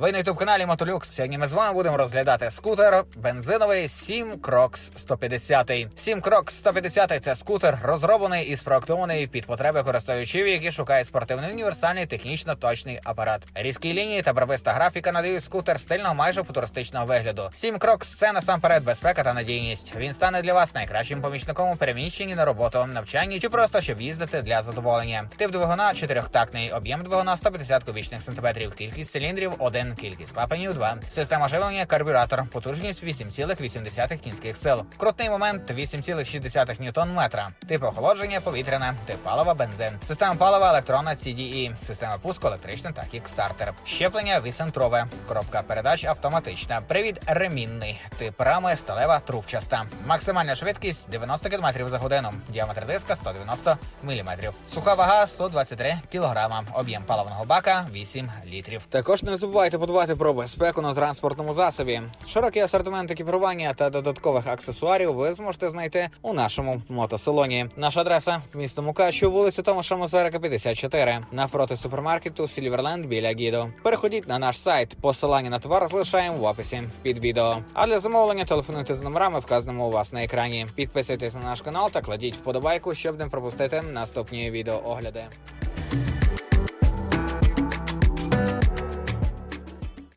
Ви на youtube каналі Мотолюкс. Сьогодні ми з вами будемо розглядати скутер бензиновий 7 Crocs 150. 7 Crocs 150 – це скутер, розроблений і спроектований під потреби користувачів, які шукають спортивний універсальний технічно точний апарат. Різкі лінії та барвиста графіка надають скутер стильного майже футуристичного вигляду. 7 Crocs – це насамперед безпека та надійність. Він стане для вас найкращим помічником у переміщенні на роботу, навчанні чи просто щоб їздити для задоволення. Тип двигуна чотирьохтактний, об'єм двигуна 150 кубічних сантиметрів, кількість циліндрів 1, кількість. Клапанів 2, система живлення карбюратор, потужність 8,8 кінських сил, крутний момент 8,6 ньютон метра, тип охолодження повітряне, тип палива бензин, система палива електронна CDE, система пуску електрична та кікстартер, щеплення відцентрове, коробка передач автоматична, привід ремінний, тип рами сталева трубчаста, максимальна швидкість 90 км за годину, діаметр диска 190 мм, суха вага 123 кг, об'єм паливного бака 8 літрів. Також не забувайте подбати про безпеку на транспортному засобі. Широкий асортимент екіпірування та додаткових аксесуарів ви зможете знайти у нашому мотосалоні. Наша адреса місто Мукачу, вулиця Томаша Мозерика, 54, навпроти супермаркету Сільверленд біля Гідо. Переходіть на наш сайт. Посилання на товар залишаємо в описі під відео. А для замовлення телефонуйте з номерами, вказаними у вас на екрані. Підписуйтесь на наш канал та кладіть вподобайку, щоб не пропустити наступні відеоогляди.